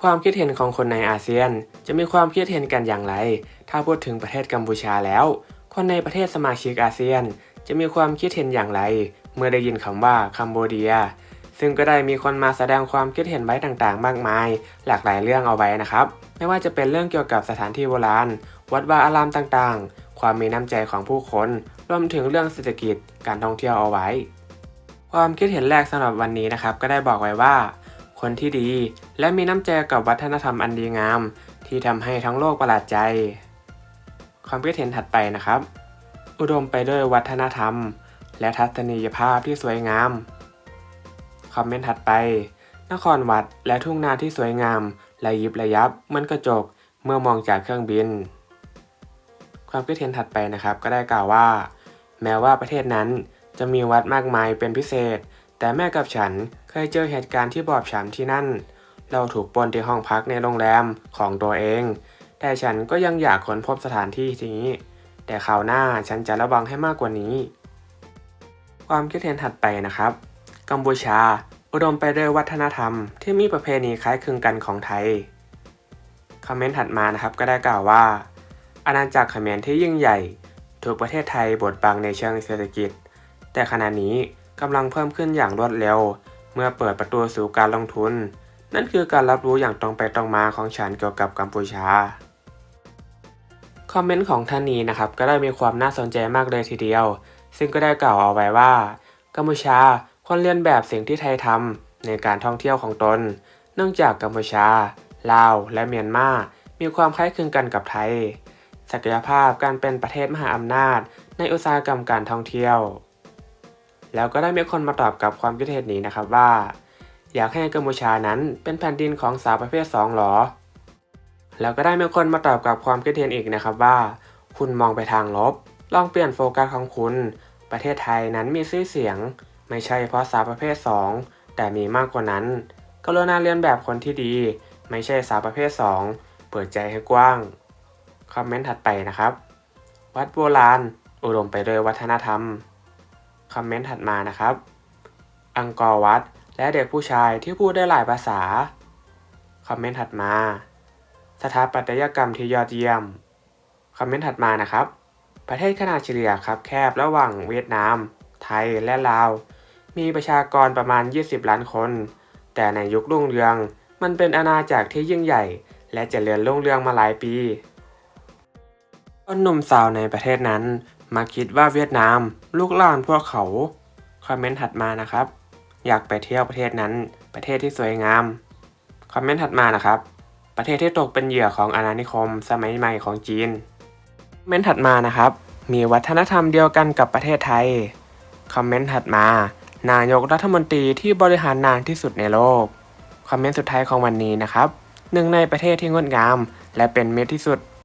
ความคิดเห็นของคนในอาเซียน จะมีความคิดเห็นกันอย่างไร ถ้าพูดถึงประเทศกัมพูชาแล้ว คนในประเทศสมาชิกอาเซียน จะมีความคิดเห็นอย่างไร เมื่อได้ยินคำว่าคัมโบเดีย ซึ่งก็ได้มีคนมาแสดงความคิดเห็นไว้ต่างๆ มากมาย หลากหลายเรื่องเอาไว้นะครับ ไม่ว่าจะเป็นเรื่องเกี่ยวกับสถานที่โบราณ วัดวาอารามต่างๆ ความมีน้ำใจของผู้คนรวมถึงเรื่องเศรษฐกิจการท่องเที่ยวเอาไว้ ความคิดเห็นแรกสำหรับวันนี้นะครับ ก็ได้บอกไว้ว่า คนที่ดี และมีน้ำใจกับวัฒนธรรมอันดีงาม ที่ทำให้ทั้งโลกประหลาดใจ ความคิดเห็นถัดไปนะครับ อุดมไปด้วยวัฒนธรรม และทัศนียภาพที่สวยงาม คอมเมนต์ถัดไป นครวัดและทุ่งนาที่สวยงามระยิบระยับเหมือนกระจกเมื่อมองจากเครื่องบิน ความคิดเห็นถัดไปนะครับ ก็ได้กล่าวว่า แม้ว่าประเทศนั้นจะมีวัดมากมายเป็นพิเศษ แต่แม่กับฉันเคยเจอเหตุการณ์ที่บอบช้ำที่นั่น เราถูกปนที่ห้องพักในโรงแรมของตัวเอง แต่ฉันก็ยังอยากค้นพบสถานที่นี้ แต่คราวหน้าฉันจะระวังให้มากกว่านี้ ความคิดเห็นถัดไปนะครับ กัมพูชา อุดมไปด้วยวัฒนธรรม ที่มีประเพณีคล้ายคลึงกันของไทย คอมเมนต์ถัดมานะครับก็ได้กล่าวว่า อาณาจักรเขมรที่ยิ่งใหญ่ ถูกประเทศไทยบดบังในเชิงเศรษฐกิจ แต่ขณะนี้ กำลังเพิ่มขึ้นอย่างรวดเร็ว เมื่อเปิดประตูสู่การลงทุน นั่นคือการรับรู้อย่างตรงไปตรงมาของฉันเกี่ยวกับกัมพูชา คอมเมนต์ของท่านนี้นะครับก็ได้มีความน่าสนใจมากเลยทีเดียว ซึ่งก็ได้กล่าวเอาไว้ว่า กัมพูชาควรเรียนแบบสิ่งที่ไทยทำในการท่องเที่ยวของตน เนื่องจากกัมพูชา ลาว และเมียนมามีความคล้ายคลึงกันกับไทย ศักยภาพการเป็นประเทศมหาอำนาจในอุตสาหกรรมการท่องเที่ยว แล้วก็ได้มีคนมาตอบกับความคิดเห็นนี้นะครับว่า อยากให้กัมพูชานั้นเป็นแผ่นดินของสาวประเภท 2 หรอ แล้วก็ได้มีคนมาตอบกับความคิดเห็นอีกนะครับว่า คุณมองไปทางลบ ลองเปลี่ยนโฟกัสของคุณ ประเทศไทยนั้นมีชื่อเสียง ไม่ใช่เพราะสาวประเภท 2 แต่มีมากกว่านั้นกรุณาเรียนแบบคนที่ดี ไม่ใช่สาวประเภท 2 เปิดใจให้กว้าง คอมเมนต์ถัดไปนะครับ วัดโบราณ อุดมไปด้วยวัฒนธรรม อมเมนต์ถัดมานะครับ อังกอร์วัดและเด็กผู้ชายที่พูดได้หลายภาษา คอมเมนต์ถัดมา สถาปัตยกรรมที่ยอดเยี่ยม คอมเมนต์ถัดมานะครับ ประเทศขนาดเฉลี่ยครับแคบระหว่างเวียดนาม ไทยและลาว มีประชากรประมาณ 20 ล้านคน แต่ในยุครุ่งเรือง มันเป็นอาณาจักรที่ยิ่งใหญ่ และเจริญรุ่งเรืองมาหลายปีคนหนุ่มสาวในประเทศนั้นมาคิดว่าเวียดนาม ลูกหลานพวกเขา คอมเมนต์ถัดมานะครับ อยากไปเที่ยวประเทศนั้น ประเทศที่สวยงาม คอมเมนต์ถัดมานะครับ ประเทศที่ตกเป็นเหยื่อของอาณานิคม สมัยใหม่ของจีน คอมเมนต์ถัดมานะครับ มีวัฒนธรรมเดียวกันกับประเทศไทย คอมเมนต์ถัดมา นายกรัฐมนตรีที่บริหารนานที่สุดในโลก คอมเมนต์สุดท้ายของวันนี้นะครับ หนึ่งในประเทศที่งดงาม และเป็นมิตรที่สุด